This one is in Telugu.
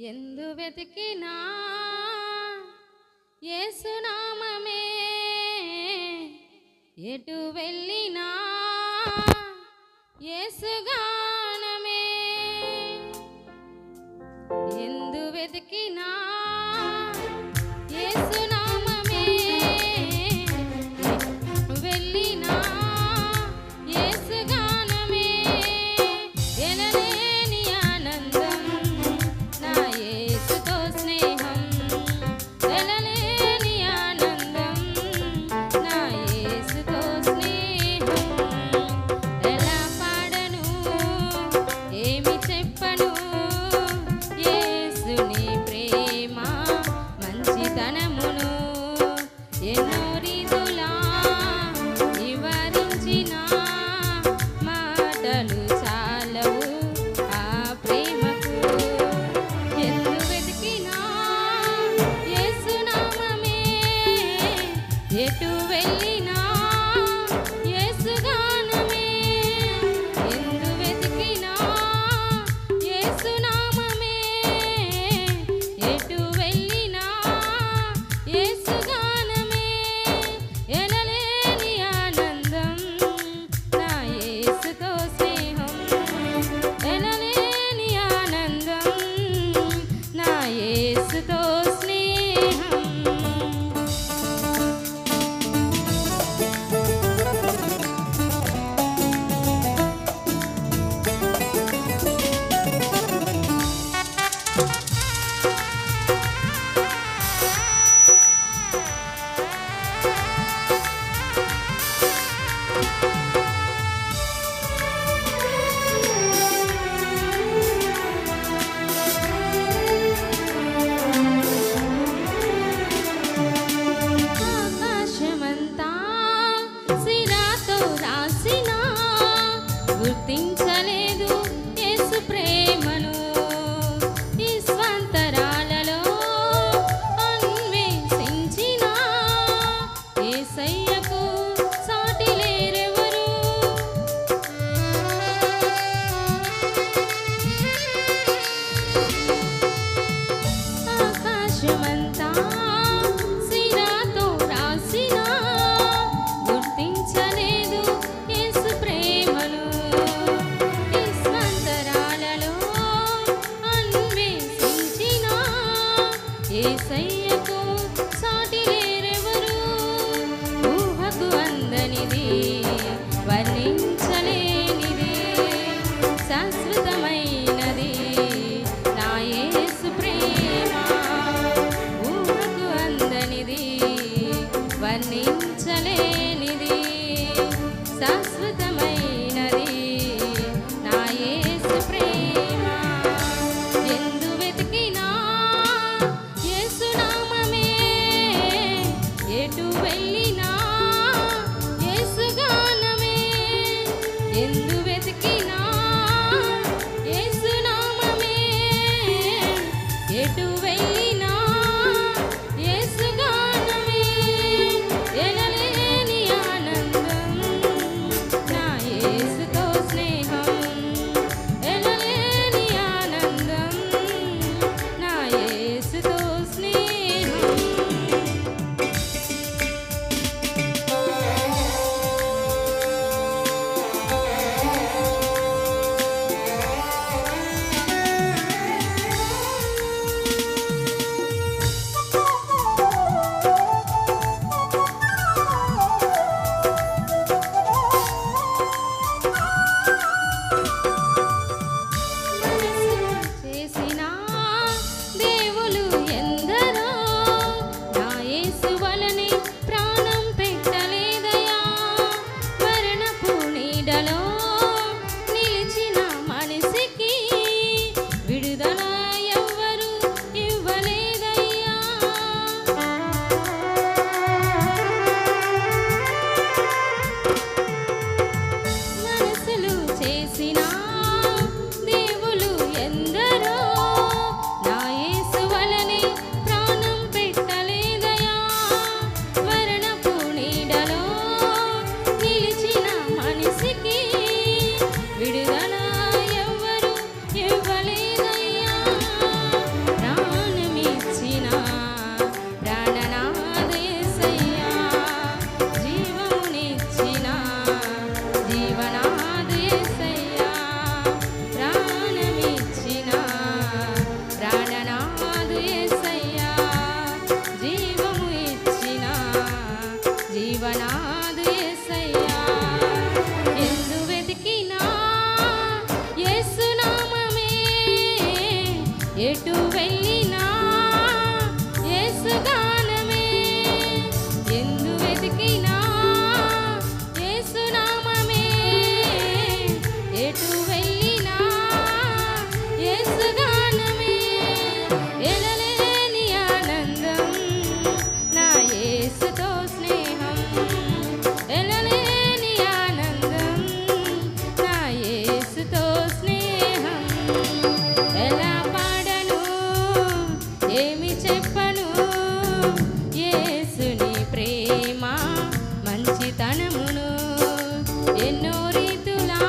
ఎందు వెతికినా ఏసునామమే ఎటు వెళ్ళినా ఏసుగానమే ఎందు వెతికినా good things E sem ಜೀವನಾ என்னோரிதுலாம்